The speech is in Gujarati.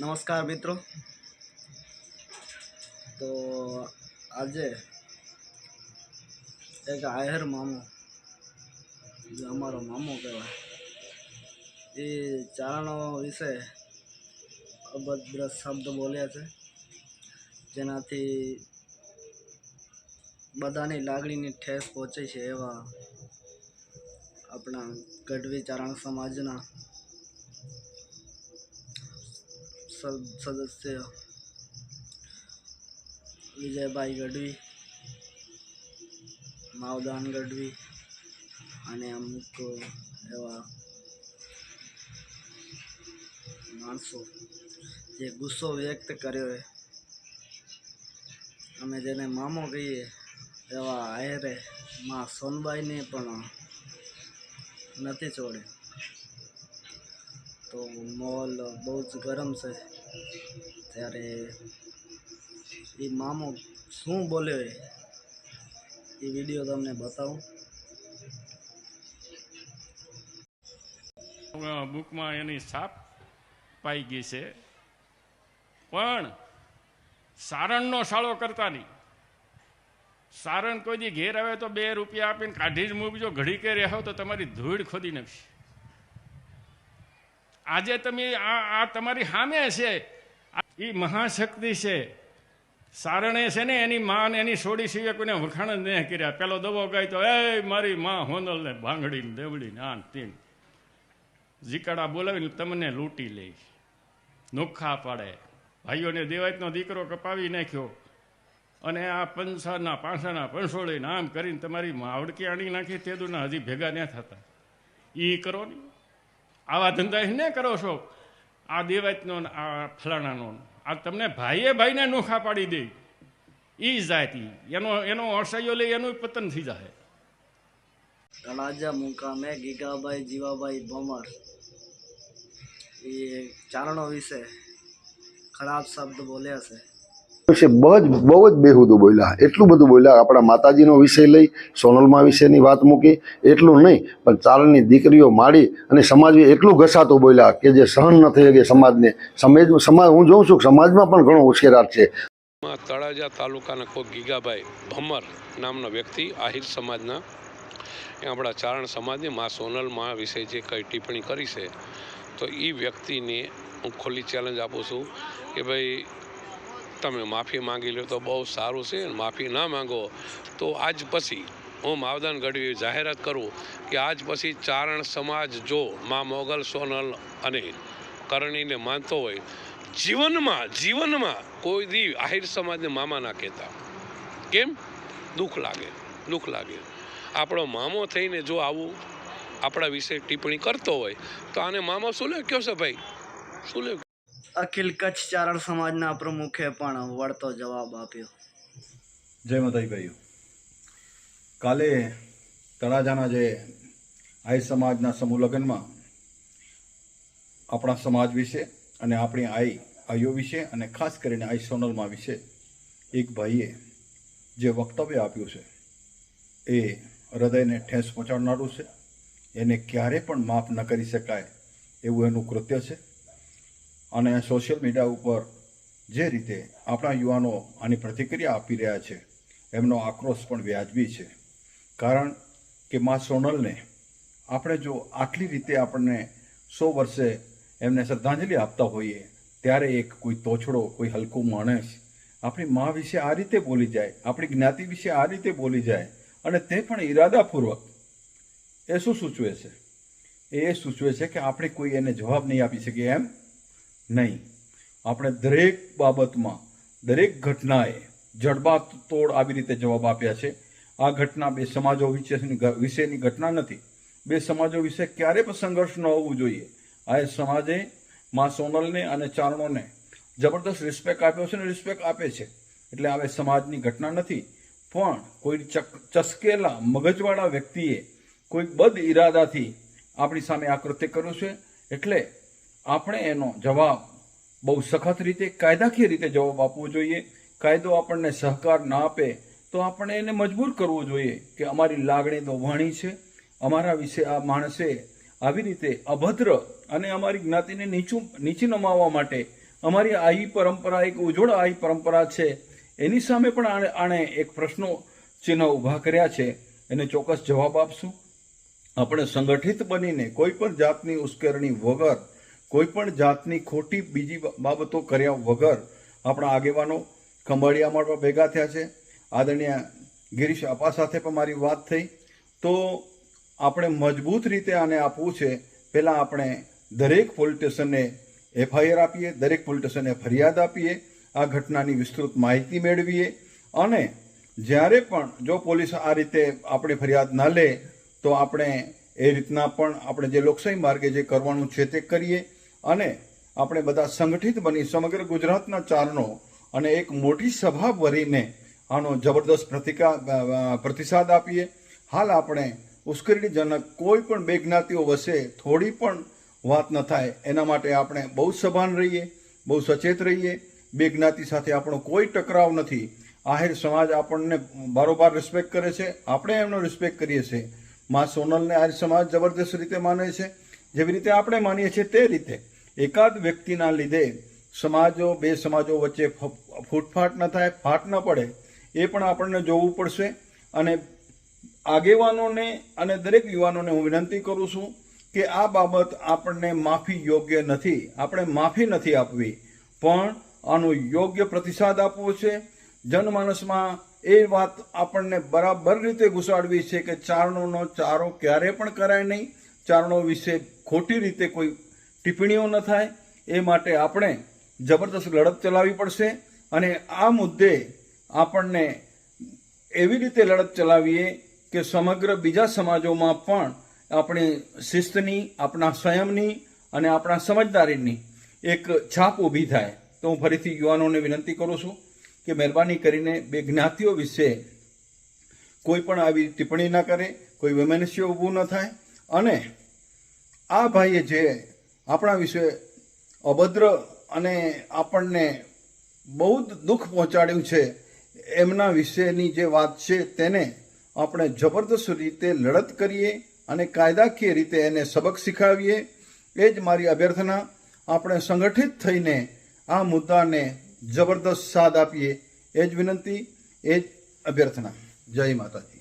નમસ્કાર મિત્રો. તો આજે એક આહેર મામો, જે અમારો મામો કહેવાય, એ ચારણો વિશે અભદ્ર શબ્દ બોલ્યા છે. જેનાથી બધાની લાગણીની ઠેસ પહોંચે છે એવા આપણા ગઢવી ચારણ સમાજના સદસ્ય વિજયભાઈ ગઢવી માવદાન ગઢવી અને અમુક એવા માણસો જે ગુસ્સો વ્યક્ત કર્યો છે અમે જેને મામો કહીએ એવા આયરે માં સોનબાઈને પણ નથી છોડે તો મોલ બહુ જ ગરમ છે. ત્યારે એ મામો શું બોલ્યો એ વીડિયો તમને બતાવું. બુકમાં એની છાપ પાઈ ગઈ છે. પણ સારણનો શાળો કરતા નહીં. સારણ કોઈ ઘેર આવે તો બે રૂપિયા આપીને કાઢી જ મૂકજો. ઘડી કે રહેવો તો તમારી ધૂળ ખોદી નાખશે. આજે તમે આ આ તમારી સામે છે. એ મહાશક્તિ છે. સારણે છે ને એની માં એની સોડી સિવાય કોઈને વખાણ જ નહીં કર્યા. પેલો દવો ગાય તો એ મારી માં હોનલ ને ભાંગડી ને દેવડી ને આન તેન. જીકાડા બોલાવીને તમને લૂંટી લઈ નોખા પાડે. ભાઈઓને દેવાયતનો દીકરો કપાવી નાખ્યો. અને આ પંસાના પાંસાના પંસોળીને આમ કરીને તમારી માવડકી આણી નાખી તેદુના હજી ભેગા ન થતા. એ કરો ને. આવા ધંધા ને કરો છો? આ દેવાતનો આ ફલાણાનો. આ તમને ભાઈએ ભાઈને નોખા પાડી દે. એ જાતિ. એનો એનો અસહ્યો લઈ એનું પતન થઈ જાય તળાજા મુકામે ગીગાભાઈ જીવાભાઈ ભમર. એ ચારણો વિશે ખરાબ શબ્દ બોલ્યા છે. વિશે બહુ જ બહુ જ બેહુદું બોલ્યા. એટલું બધું બોલ્યા, આપણા માતાજીનો વિષય લઈ, સોનલમાં વિશેની વાત મૂકી, એટલું નહીં, પણ ચારણની દીકરીઓ માડી અને સમાજમાં એટલું ઘસાતું બોલ્યા કે જે સહન ન થઈ શકે સમાજને. સમાજ સમાજ હું જોઉં છું સમાજમાં પણ ઘણો ઉશ્કેરાટ છે. તળાજા તાલુકાના કોઈ ગીગાભાઈ ભમર નામનો વ્યક્તિ, આહિર સમાજના. એ આપણા ચારણ સમાજને મા સોનલમાં વિશે જે કંઈ ટિપ્પણી કરી છે, તો એ વ્યક્તિને હું ખુલ્લી ચેલેન્જ આપું છું કે ભાઈ તમે માફી માંગી લો તો બહુ સારું છે માફી ના માંગો તો આજ પછી હું માવદાન ગઢવી જાહેરાત કરું કે આજ પછી ચારણ સમાજ જો મા મોગલ, સોનલ અને કરણીને માનતો હોય, જીવનમાં જીવનમાં કોઈ દી આહિર સમાજને મામા ના કહેતા. કેમ? દુઃખ લાગે દુઃખ લાગે. આપણો મામો થઈને જો આવું આપણા વિશે ટિપ્પણી કરતો હોય તો આને મામો શું લે? કયો છે ભાઈ? શું લે? અખિલ કચ્છ ચારણ સમાજના પ્રમુખે પણ વળતો જવાબ આપ્યો. જય માતાજી ભાઈઓ કાલે તળાજાના જે આઈ સમાજના સમૂહ લગ્નમાં આપણા સમાજ વિશે અને આપણી આઈ આઈઓ વિશે અને ખાસ કરીને આઈ સોનલમાં વિશે એક ભાઈએ જે વક્તવ્ય આપ્યું છે એ હૃદયને ઠેસ પહોંચાડનારું છે. એને ક્યારે પણ માફ ન કરી શકાય એવું એનું કૃત્ય છે. અને સોશિયલ મીડિયા ઉપર જે રીતે આપણા યુવાનો આની પ્રતિક્રિયા આપી રહ્યા છે, એમનો આક્રોશ પણ વ્યાજબી છે. કારણ કે મા સોનલને આપણે જો આટલી રીતે આપણને સો વર્ષે એમને શ્રદ્ધાંજલિ આપતા હોઈએ, ત્યારે એક કોઈ તોછડો, કોઈ હલકો માણસ આપણી મા વિશે આ રીતે બોલી જાય, આપણી જ્ઞાતિ વિશે આ રીતે બોલી જાય અને તે પણ ઈરાદાપૂર્વક એ શું સૂચવે છે? એ સૂચવે છે કે આપણે કોઈ એને જવાબ નહીં આપી શકીએ એમ નહીં. આપણે દરેક બાબતમાં, દરેક ઘટનાએ જડબા તોડ આવી રીતે જવાબ આપ્યા છે. આ ઘટના બે સમાજો વિશેની વિશેની ઘટના નથી. બે સમાજો વિશે ક્યારે પણ સંઘર્ષ ન હોવું જોઈએ. આ સમાજે મા સોનલને અને ચારણોને જબરદસ્ત રિસ્પેક્ટ આપ્યો છે અને રિસ્પેક્ટ આપે છે. એટલે હવે સમાજની ઘટના નથી. પણ કોઈ ચસકેલા મગજવાળા વ્યક્તિએ કોઈ બદ ઈરાદાથી આપણી સામે આ કર્યું છે. એટલે આપણે એનો જવાબ બહુ સખત રીતે, કાયદાકીય રીતે જવાબ આપવો જોઈએ. કાયદો આપણને સહકાર ના આપે તો આપણે એને મજબૂર કરવો જોઈએ કે અમારી લાગણી વણી છે. અમારા વિશે આ માણસે આવી રીતે અભદ્ર અને અમારી જ્ઞાતિને નીચું, નીચી નમાવવા માટે અમારી આઈ પરંપરા, એક ઉજ્જવળ આઈ પરંપરા છે. એની સામે પણ આણે એક પ્રશ્નો ચિહ્ન ઊભા કર્યા છે. એને ચોક્કસ જવાબ આપશું. આપણે સંગઠિત બનીને કોઈ પણ જાતની ઉશ્કેરણી વગર કોઈ પણ જાતની ખોટી બીજી બાબતો કર્યા વગર આપણા આગેવાનો ખંભાળિયામાં પણ ભેગા થયા છે. આદરણીય ગિરીશ આપા સાથે પણ મારી વાત થઈ. તો આપણે મજબૂત રીતે આને આપવું છે. પહેલાં આપણે દરેક પોલીસ સ્ટેશનને એફઆઈઆર આપીએ, દરેક પોલીસ સ્ટેશનને ફરિયાદ આપીએ, આ ઘટનાની વિસ્તૃત માહિતી મેળવીએ અને જ્યારે પણ જો પોલીસ આ રીતે આપણી ફરિયાદ ન લે, તો આપણે એ રીતના પણ આપણે જે લોકશાહી માર્ગે જે કરવાનું છે તે કરીએ. અને આપણે બધા સંગઠિત બની સમગ્ર ગુજરાતના ચારણો અને એક મોટી સભા ભરીને આનો જબરદસ્ત પ્રતિકા પ્રતિસાદ આપીએ. હાલ આપણે ઉશ્કેરણીજનક કોઈ પણ બે જ્ઞાતિઓ વસે થોડી પણ વાત ન થાય. એના માટે આપણે બહુ સભાન રહીએ, બહુ સચેત રહીએ. બે જ્ઞાતિ સાથે આપણો કોઈ ટકરાવ નથી. આહિર સમાજ આપણને બારોબાર રિસ્પેક્ટ કરે છે. આપણે એમનો રિસ્પેક્ટ કરીએ છીએ. માં સોનલને આર્ય સમાજ જબરદસ્ત રીતે માને છે. જેવી રીતે આપણે માનીએ છીએ તે રીતે. એકાદ વ્યક્તિના લીધે સમાજો, બે સમાજો વચ્ચે ફૂટફાટ ન થાય, ફાટ ન પડે, એ પણ આપણને જોવું પડશે. અને આગેવાનોને અને દરેક યુવાનોને હું વિનંતી કરું છું કે આ બાબત આપણને માફી યોગ્ય નથી, આપણે માફી નથી આપવી, પણ આનો યોગ્ય પ્રતિસાદ આપવો છે. જનમાનસમાં એ વાત આપણને બરાબર રીતે ઘુસાડવી છે કે ચારણોનો ચારો ક્યારે પણ કરાય નહીં, ચારણો વિશે ખોટી રીતે કોઈ ટિપ્પણીઓ ન થાય, એ માટે આપણે જબરદસ્ત લડત ચલાવવી પડશે અને આ મુદ્દે આપણને એવી રીતે લડત ચલાવીએ કે સમગ્ર બીજા સમાજોમાં પણ આપણી શિસ્તની, આપણા સંયમની અને આપણા સમજદારીની એક છાપ ઊભી થાય. તો હું ફરીથી યુવાનોને વિનંતી કરું છું કે મહેરબાની કરીને બે જ્ઞાતિઓ વિશે કોઈ પણ આવી ટિપ્પણી ન કરે, કોઈ વૈમનસ્ય ઊભું ન થાય અને આ ભાઈએ જે આપણા વિશે અભદ્ર અને આપણને બહુ જ દુઃખ પહોંચાડ્યું છે, એમના વિશેની જે વાત છે તેને આપણે જબરદસ્ત રીતે લડત કરીએ અને કાયદાકીય રીતે એને સબક શીખવીએ. એ જ મારી અભ્યર્થના, આપણે સંગઠિત થઈને આ મુદ્દાને જબરદસ્ત સાથ આપીએ. એ જ વિનંતી, એ જ અભ્યર્થના. જય માતાજી.